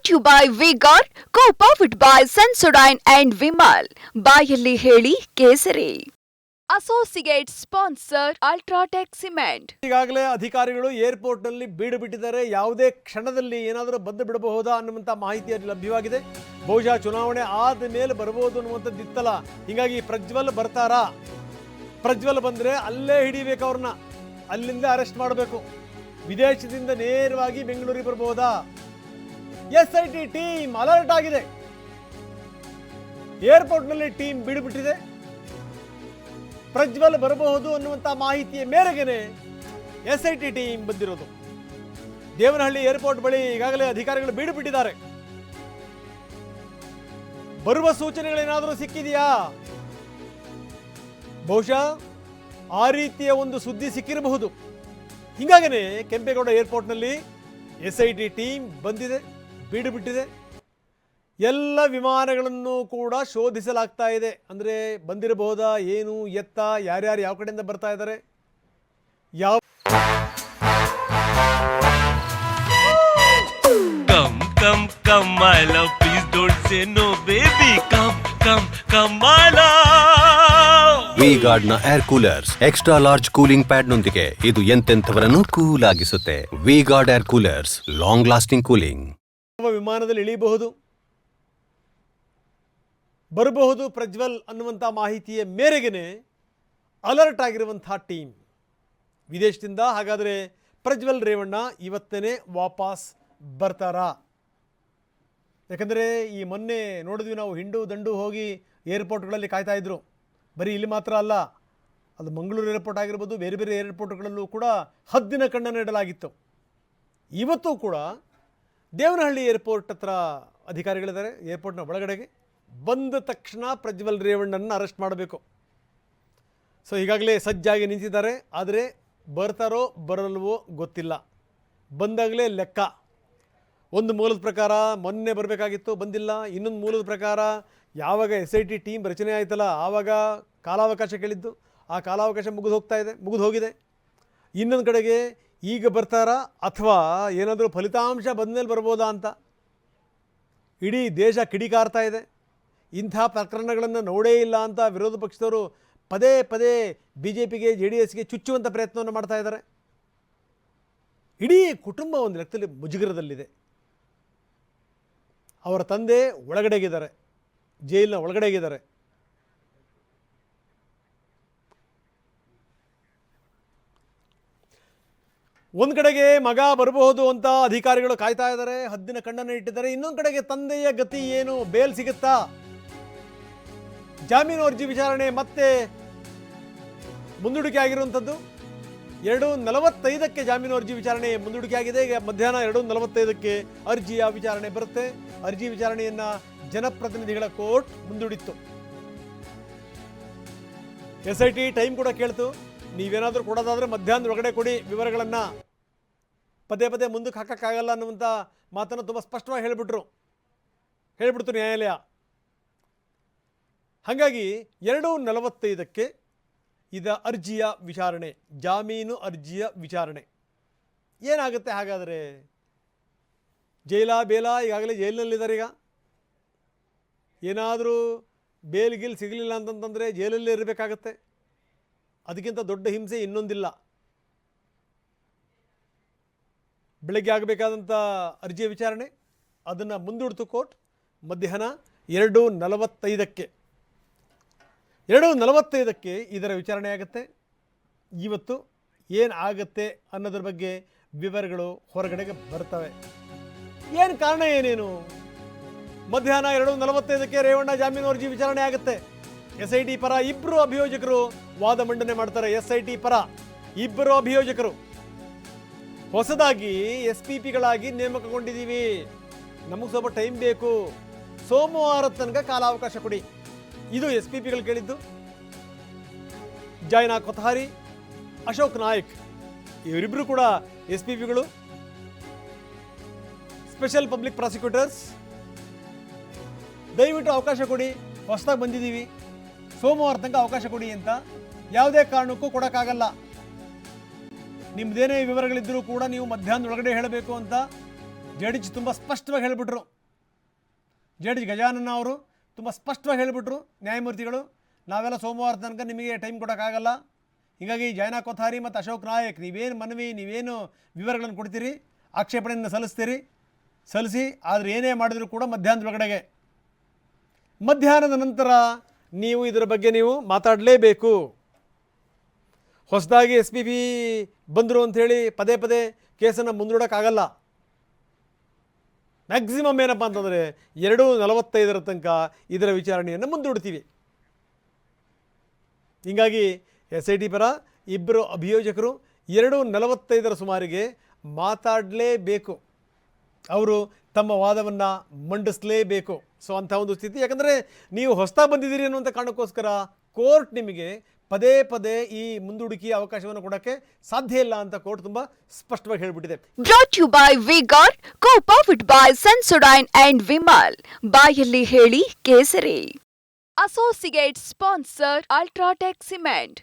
Brought you by V Guard co powered by Sensodyne and Vimal ಬಾಯಲ್ಲಿ ಹೇಳಿ ಕೇಸರಿ. Associate sponsor UltraTech cement ಈಗಾಗಲೇ ಅಧಿಕಾರಿಗಳು ಏರ್ಪೋರ್ಟ್ನಲ್ಲಿ ಬೀಡು ಬಿಟ್ಟಿದ್ದಾರೆ. ಯಾವುದೇ ಕ್ಷಣದಲ್ಲಿ ಏನಾದರೂ ಬಂದು ಬಿಡಬಹುದಾ ಅನ್ನುವಂಥ ಮಾಹಿತಿ ಲಭ್ಯವಾಗಿದೆ. ಬಹುಶಃ ಚುನಾವಣೆ ಆದ ಮೇಲೆ ಬರಬಹುದು ಅನ್ನುವಂಥದ್ದು ಇತ್ತಲ್ಲ. ಹೀಗಾಗಿ ಪ್ರಜ್ವಲ್ ಬರ್ತಾರಾ? ಪ್ರಜ್ವಲ್ ಬಂದರೆ ಅಲ್ಲೇ ಹಿಡಿಬೇಕು ಅವ್ರನ್ನ. ಅಲ್ಲಿಂದ ಅರೆಸ್ಟ್ ಮಾಡಬೇಕು. ವಿದೇಶದಿಂದ ನೇರವಾಗಿ ಬೆಂಗಳೂರಿಗೆ ಬರಬಹುದಾ S I T team alert ಆಗಿದೆ. ಏರ್ಪೋರ್ಟ್ನಲ್ಲಿ ಟೀಮ್ ಬೀಡು ಬಿಟ್ಟಿದೆ ಪ್ರಜ್ವಲ್ ಬರಬಹುದು ಅನ್ನುವಂಥ ಮಾಹಿತಿಯ ಮೇರೆಗೆನೆ ಎಸ್ ಐ ಟಿ ಟೀಮ್ ಬಂದಿರೋದು. ದೇವನಹಳ್ಳಿ ಏರ್ಪೋರ್ಟ್ ಬಳಿ ಈಗಾಗಲೇ ಅಧಿಕಾರಿಗಳು ಬೀಡುಬಿಟ್ಟಿದ್ದಾರೆ. ಬರುವ ಸೂಚನೆಗಳೇನಾದರೂ ಸಿಕ್ಕಿದೆಯಾ? ಬಹುಶಃ ಆ ರೀತಿಯ ಒಂದು ಸುದ್ದಿ ಸಿಕ್ಕಿರಬಹುದು. ಹಿಂಗಾಗೇನೆ ಕೆಂಪೇಗೌಡ ಏರ್ಪೋರ್ಟ್ನಲ್ಲಿ ಎಸ್ ಐ ಟಿ ಟೀಮ್ ಬಂದಿದೆ. ಬೀಡು ಬಿಟ್ಟಿದೆ ಎಲ್ಲ ವಿಮಾನಗಳನ್ನು ಕೂಡ ಶೋಧಿಸಲಾಗ್ತಾ ಇದೆ. ಅಂದರೆ ಬಂದಿರಬಹುದಾ? ಏನು? ಎತ್ತ? ಯಾರ್ಯಾರು ಯಾವ ಕಡೆಯಿಂದ ಬರ್ತಾ ಇದ್ದಾರೆ? ಯಾವ come come, come, my love, please don't say no, baby. Come, come, come, my love. ವಿ ಗಾರ್ಡ್ನ air coolers extra large cooling pad ನೊಂದಿಗೆ ಇದು ಎಂತೆಂಥವರನ್ನು cool ಆಗಿಸುತ್ತೆ. V Guard air coolers long lasting cooling ವಿಮಾನದಲ್ಲಿ ಇಳಿಯಬಹುದು, ಬರಬಹುದು ಪ್ರಜ್ವಲ್ ಅನ್ನುವಂಥ ಮಾಹಿತಿಯ ಮೇರೆಗೆ ಅಲರ್ಟ್ ಆಗಿರುವಂಥ ಟೀಮ್. ವಿದೇಶದಿಂದ ಹಾಗಾದರೆ ಪ್ರಜ್ವಲ್ ರೇವಣ್ಣ ಇವತ್ತೇ ವಾಪಸ್ ಬರ್ತಾರಾ? ಯಾಕಂದರೆ ಈ ಮೊನ್ನೆ ನೋಡಿದ್ವಿ ನಾವು ಹಿಂಡು ದಂಡು ಹೋಗಿ ಏರ್ಪೋರ್ಟ್ಗಳಲ್ಲಿ ಕಾಯ್ತಾ ಇದ್ರು. ಬರೀ ಇಲ್ಲಿ ಮಾತ್ರ ಅಲ್ಲ, ಅದು ಮಂಗಳೂರು ಏರ್ಪೋರ್ಟ್ ಆಗಿರ್ಬೋದು, ಬೇರೆ ಬೇರೆ ಏರ್ಪೋರ್ಟ್ಗಳಲ್ಲೂ ಕೂಡ ಹದ್ದಿನ ಕಣ್ಣನ್ನು ಇಡಲಾಗಿತ್ತು. ಇವತ್ತು ಕೂಡ ದೇವನಹಳ್ಳಿ ಏರ್ಪೋರ್ಟ್ ಹತ್ರ ಅಧಿಕಾರಿಗಳಿದ್ದಾರೆ, ಏರ್ಪೋರ್ಟ್ನ ಒಳಗಡೆಗೆ. ಬಂದ ತಕ್ಷಣ ಪ್ರಜ್ವಲ್ ರೇವಣ್ಣನ ಅರೆಸ್ಟ್ ಮಾಡಬೇಕು. ಸೊ ಈಗಾಗಲೇ ಸಜ್ಜಾಗಿ ನಿಂತಿದ್ದಾರೆ. ಆದರೆ ಬರ್ತಾರೋ ಬರಲ್ವೋ ಗೊತ್ತಿಲ್ಲ. ಬಂದಾಗಲೇ ಲೆಕ್ಕ. ಒಂದು ಮೂಲದ ಪ್ರಕಾರ ಮೊನ್ನೆ ಬರಬೇಕಾಗಿತ್ತು, ಬಂದಿಲ್ಲ. ಇನ್ನೊಂದು ಮೂಲದ ಪ್ರಕಾರ ಯಾವಾಗ ಎಸ್ ಐ ಟಿ ಟೀಮ್ ರಚನೆ ಆಯ್ತಲ್ಲ, ಆವಾಗ ಕಾಲಾವಕಾಶ ಕೇಳಿದ್ದು. ಆ ಕಾಲಾವಕಾಶ ಮುಗಿದು ಹೋಗ್ತಾ ಇದೆ, ಮುಗಿದು ಹೋಗಿದೆ. ಇನ್ನೊಂದು ಕಡೆಗೆ ಈಗ ಬರ್ತಾರಾ ಅಥವಾ ಏನಾದರೂ ಫಲಿತಾಂಶ ಬಂದಮೇಲೆ ಬರ್ಬೋದಾ ಅಂತ? ಇಡೀ ದೇಶ ಕಿಡಿಕಾರ್ತಾ ಇದೆ. ಇಂಥ ಪ್ರಕರಣಗಳನ್ನು ನೋಡೇ ಇಲ್ಲ ಅಂತ ವಿರೋಧ ಪಕ್ಷದವರು ಪದೇ ಪದೇ ಬಿ ಜೆ ಪಿಗೆ ಜೆ ಡಿ ಎಸ್ಗೆ ಚುಚ್ಚುವಂಥ ಪ್ರಯತ್ನವನ್ನು ಮಾಡ್ತಾ ಇದ್ದಾರೆ. ಇಡೀ ಕುಟುಂಬ ಒಂದು ಲೆಕ್ಕದಲ್ಲಿ ಮುಜುಗರದಲ್ಲಿದೆ. ಅವರ ತಂದೆ ಒಳಗಡೆಗಿದ್ದಾರೆ. ಜೈಲಿನ ಒಳಗಡೆಗಿದ್ದಾರೆ. ಒಂದು ಕಡೆಗೆ ಮಗ ಬರಬಹುದು ಅಂತ ಅಧಿಕಾರಿಗಳು ಕಾಯ್ತಾ ಇದ್ದಾರೆ, ಹದ್ದಿನ ಕಣ್ಣನ್ನು ಇಟ್ಟಿದ್ದಾರೆ. ಇನ್ನೊಂದು ಕಡೆಗೆ ತಂದೆಯ ಗತಿ ಏನು? ಬೇಲ್ ಸಿಗುತ್ತಾ? ಜಾಮೀನು ಅರ್ಜಿ ವಿಚಾರಣೆ ಮತ್ತೆ ಮುಂದೂಡಿಕೆ ಆಗಿರುವಂಥದ್ದು. ಎರಡು ನಲವತ್ತೈದಕ್ಕೆ ಜಾಮೀನು ಅರ್ಜಿ ವಿಚಾರಣೆ ಮುಂದೂಡಿಕೆ ಆಗಿದೆ. ಈಗ ಮಧ್ಯಾಹ್ನ ಎರಡು ನಲವತ್ತೈದಕ್ಕೆ ಅರ್ಜಿಯ ವಿಚಾರಣೆ ಬರುತ್ತೆ. ಅರ್ಜಿ ವಿಚಾರಣೆಯನ್ನ ಜನಪ್ರತಿನಿಧಿಗಳ ಕೋರ್ಟ್ ಮುಂದೂಡಿತ್ತು. ಎಸ್ ಐ ಟಿ ಟೈಮ್ ಕೂಡ ಕೇಳ್ತು. ನೀವೇನಾದರೂ ಕೊಡೋದಾದರೆ ಮಧ್ಯಾಹ್ನದ ಒಳಗಡೆ ಕೊಡಿ ವಿವರಗಳನ್ನು. ಪದೇ ಪದೇ ಮುಂದಕ್ಕೆ ಹಾಕೋಕ್ಕಾಗಲ್ಲ ಅನ್ನುವಂಥ ಮಾತನ್ನು ತುಂಬ ಸ್ಪಷ್ಟವಾಗಿ ಹೇಳಿಬಿಟ್ರು. ಹೇಳಿಬಿಡ್ತು ನ್ಯಾಯಾಲಯ. ಹಾಗಾಗಿ ಎರಡು ನಲವತ್ತೈದಕ್ಕೆ ಇದ ಅರ್ಜಿಯ ವಿಚಾರಣೆ, ಜಾಮೀನು ಅರ್ಜಿಯ ವಿಚಾರಣೆ. ಏನಾಗುತ್ತೆ ಹಾಗಾದರೆ? ಜೈಲ ಬೇಲಾ ಈಗಾಗಲೇ ಜೈಲಿನಲ್ಲಿದ್ದಾರೆ ಈಗ. ಏನಾದರೂ ಬೇಲ್ ಗಿಲ್ ಸಿಗಲಿಲ್ಲ ಅಂತಂತಂದರೆ ಜೈಲಲ್ಲೇ ಇರಬೇಕಾಗತ್ತೆ. ಅದಕ್ಕಿಂತ ದೊಡ್ಡ ಹಿಂಸೆ ಇನ್ನೊಂದಿಲ್ಲ. ಬೆಳಗ್ಗೆ ಆಗಬೇಕಾದಂಥ ಅರ್ಜಿಯ ವಿಚಾರಣೆ, ಅದನ್ನು ಮುಂದೂಡಿತು ಕೋರ್ಟ್, ಮಧ್ಯಾಹ್ನ ಎರಡು ನಲವತ್ತೈದಕ್ಕೆ. ಎರಡು ನಲವತ್ತೈದಕ್ಕೆ ಇದರ ವಿಚಾರಣೆ ಆಗುತ್ತೆ. ಇವತ್ತು ಏನು ಆಗುತ್ತೆ ಅನ್ನೋದ್ರ ಬಗ್ಗೆ ವಿವರಗಳು ಹೊರಗಡೆಗೆ ಬರ್ತವೆ. ಏನು ಕಾರಣ ಏನೇನು? ಮಧ್ಯಾಹ್ನ ಎರಡು ನಲವತ್ತೈದಕ್ಕೆ ರೇವಣ್ಣ ಜಾಮೀನು ಅರ್ಜಿ ವಿಚಾರಣೆ ಆಗುತ್ತೆ. ಎಸ್ ಐ ಟಿ ಪರ ಇಬ್ಬರು ಅಭಿಯೋಜಕರು ವಾದ ಮಂಡನೆ ಮಾಡ್ತಾರೆ. ಎಸ್ ಐ ಟಿ ಪರ ಇಬ್ಬರು ಅಭಿಯೋಜಕರು. ಹೊಸದಾಗಿ ಎಸ್ ಪಿ ಪಿಗಳಾಗಿ ನೇಮಕಗೊಂಡಿದ್ದೀವಿ. ನಮಗೆ ಸ್ವಲ್ಪ ಟೈಮ್ ಬೇಕು. ಸೋಮವಾರ ತನಕ ಕಾಲಾವಕಾಶ ಕೊಡಿ. ಇದು ಎಸ್ ಪಿ ಪಿಗಳು ಕೇಳಿದ್ದು. ಜೈನಾ ಕೊಥಾರಿ ಅಶೋಕ್ ನಾಯಕ್ ಇವರಿಬ್ಬರು ಕೂಡ ಎಸ್ ಪಿ ಪಿಗಳು ಸ್ಪೆಷಲ್ ಪಬ್ಲಿಕ್ ಪ್ರಾಸಿಕ್ಯೂಟರ್ಸ್. ದಯವಿಟ್ಟು ಅವಕಾಶ ಕೊಡಿ. ಹೊಸದಾಗಿ ಬಂದಿದ್ದೀವಿ. ಸೋಮವಾರ ತನಕ ಅವಕಾಶ ಕೊಡಿ ಅಂತ ಯಾವುದೇ ಕಾರಣಕ್ಕೂ ಕೊಡೋಕ್ಕಾಗಲ್ಲ. ನಿಮ್ಮದೇನೇ ವಿವರಗಳಿದ್ದರೂ ಕೂಡ ನೀವು ಮಧ್ಯಾಹ್ನದೊಳಗಡೆ ಹೇಳಬೇಕು ಅಂತ ಜಡ್ಜ್ ತುಂಬ ಸ್ಪಷ್ಟವಾಗಿ ಹೇಳಿಬಿಟ್ರು. ಜಡ್ಜ್ ಗಜಾನನ ಅವರು ತುಂಬ ಸ್ಪಷ್ಟವಾಗಿ ಹೇಳಿಬಿಟ್ರು, ನ್ಯಾಯಮೂರ್ತಿಗಳು, ನಾವೆಲ್ಲ ಸೋಮವಾರ ತನಕ ನಿಮಗೆ ಟೈಮ್ ಕೊಡೋಕ್ಕಾಗಲ್ಲ. ಹೀಗಾಗಿ ಜಯನಾ ಕೊಥಾರಿ ಮತ್ತು ಅಶೋಕ್ ನಾಯಕ್, ನೀವೇನು ಮನವಿ, ನೀವೇನು ವಿವರಗಳನ್ನು ಕೊಡ್ತೀರಿ, ಆಕ್ಷೇಪಣೆಯನ್ನು ಸಲ್ಲಿಸ್ತೀರಿ? ಸಲ್ಲಿಸಿ, ಆದರೆ ಏನೇ ಮಾಡಿದರೂ ಕೂಡ ಮಧ್ಯಾಹ್ನದ ಒಳಗಡೆಗೆ ಮಧ್ಯಾಹ್ನದ ನಂತರ ನೀವು ಇದರ ಬಗ್ಗೆ ನೀವು ಮಾತಾಡಲೇಬೇಕು. ಹೊಸದಾಗಿ ಎಸ್ ಪಿ ಪಿ ಬಂದರು ಅಂಥೇಳಿ ಪದೇ ಪದೇ ಕೇಸನ್ನು ಮುಂದೂಡೋಕ್ಕಾಗಲ್ಲ. ಮ್ಯಾಕ್ಸಿಮಮ್ ಏನಪ್ಪ ಅಂತಂದರೆ ಎರಡು ನಲವತ್ತೈದರ ತನಕ ಇದರ ವಿಚಾರಣೆಯನ್ನು ಮುಂದೂಡ್ತೀವಿ. ಹೀಗಾಗಿ ಎಸ್ ಐ ಟಿ ಪರ ಇಬ್ಬರು ಅಭಿಯೋಜಕರು ಎರಡು ನಲವತ್ತೈದರ ಸುಮಾರಿಗೆ ಮಾತಾಡಲೇಬೇಕು. ಅವರು ತಮ್ಮ ವಾದವನ್ನು ಮಂಡಿಸಲೇಬೇಕು. ಸೊ ಅಂಥ ಒಂದು ಸ್ಥಿತಿ. ಯಾಕಂದರೆ ನೀವು ಹೊಸ್ತಾ ಬಂದಿದ್ದೀರಿ ಅನ್ನುವಂಥ ಕಾರಣಕ್ಕೋಸ್ಕರ ಕೋರ್ಟ್ ನಿಮಗೆ ಪದೇ ಪದೇ ಈ ಮುಂದೂಡಿಕೆಯ ಅವಕಾಶವನ್ನು ಕೊಡೋಕ್ಕೆ ಸಾಧ್ಯ ಇಲ್ಲ ಅಂತ ಕೋರ್ಟ್ ತುಂಬಾ ಸ್ಪಷ್ಟವಾಗಿ ಹೇಳ್ಬಿಟ್ಟಿದೆ. Brought you by V Guard co powered by Sensodyne and Vimal ಬಾಯಲ್ಲಿ ಹೇಳಿ ಕೇಸರಿ. Associate sponsor UltraTech cement